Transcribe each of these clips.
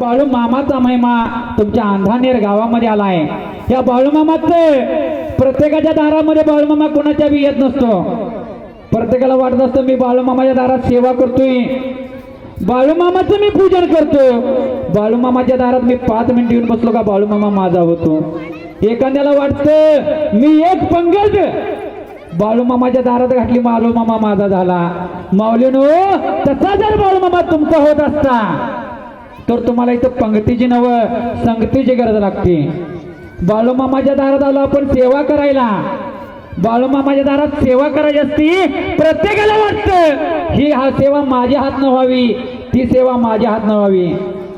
बाळू मामाचा महिमा तुमच्या अंधानेर गावामध्ये आलाय या बाळूमामाचं प्रत्येकाच्या दारामध्ये बाळू मामा कोणाच्या बी येत नसतो. प्रत्येकाला वाटत असतं मी बाळू मामाच्या दारात सेवा करतोय. बाळू मामाचं मी पूजन करतो. बाळू मामाच्या दारात मी पाच मिनिट येऊन बसलो का बाळू मामा माझा होतो. एखाद्याला वाटतं मी एक पंगत. बाळू मामाच्या दारात घातली बाळू मामा माझा झाला. माऊलीनो तसा जर बाळू मामा तुमचा होत असता तर तुम्हाला इथं पंक्तीची नव संगतीची गरज लागते. बाळूमामाच्या दारात आलो आपण सेवा करायला. बाळूमामाच्या दारात सेवा करायची असती प्रत्येकाला वाटतं ही हा सेवा माझ्या हात न व्हावी ती सेवा माझ्या हात न व्हावी.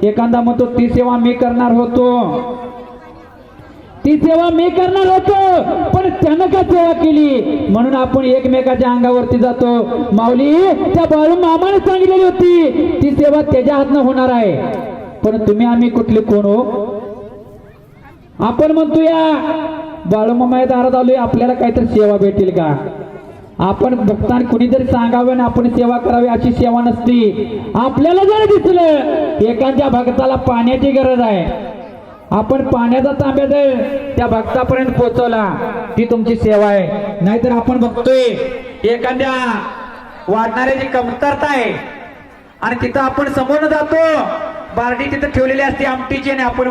एखादा म्हणतो ती सेवा मी करणार होतो. ती सेवा मी करणार होतो पण त्यानं का सेवा केली? म्हणून आपण एकमेकाच्या अंगावरती जातो. माऊली त्या बाळू मामाने सांगितलेली होती सेवा त्याच्या हातनं होणार आहे. पण तुम्ही आम्ही कुठले कोण हो? आपण म्हणतो या बाळू दारात आलोय आपल्याला काहीतरी सेवा भेटेल का? आपण भक्तान कुणीतरी सांगावे आणि आपण सेवा करावी अशी सेवा नसती. आपल्याला जर दिसलं एखाद्या भक्ताला पाण्याची गरज आहे. आपण पाण्याचा तांब्या जर त्या भक्तापर्यंत पोहोचवला ती तुमची सेवा आहे. नाहीतर आपण बघतोय एखाद्या वाढणाऱ्याची कमतरता आहे. आणि तिथं आपण समोर जातो. बारडी तिथं ठेवलेली असते आमटीची आणि आपण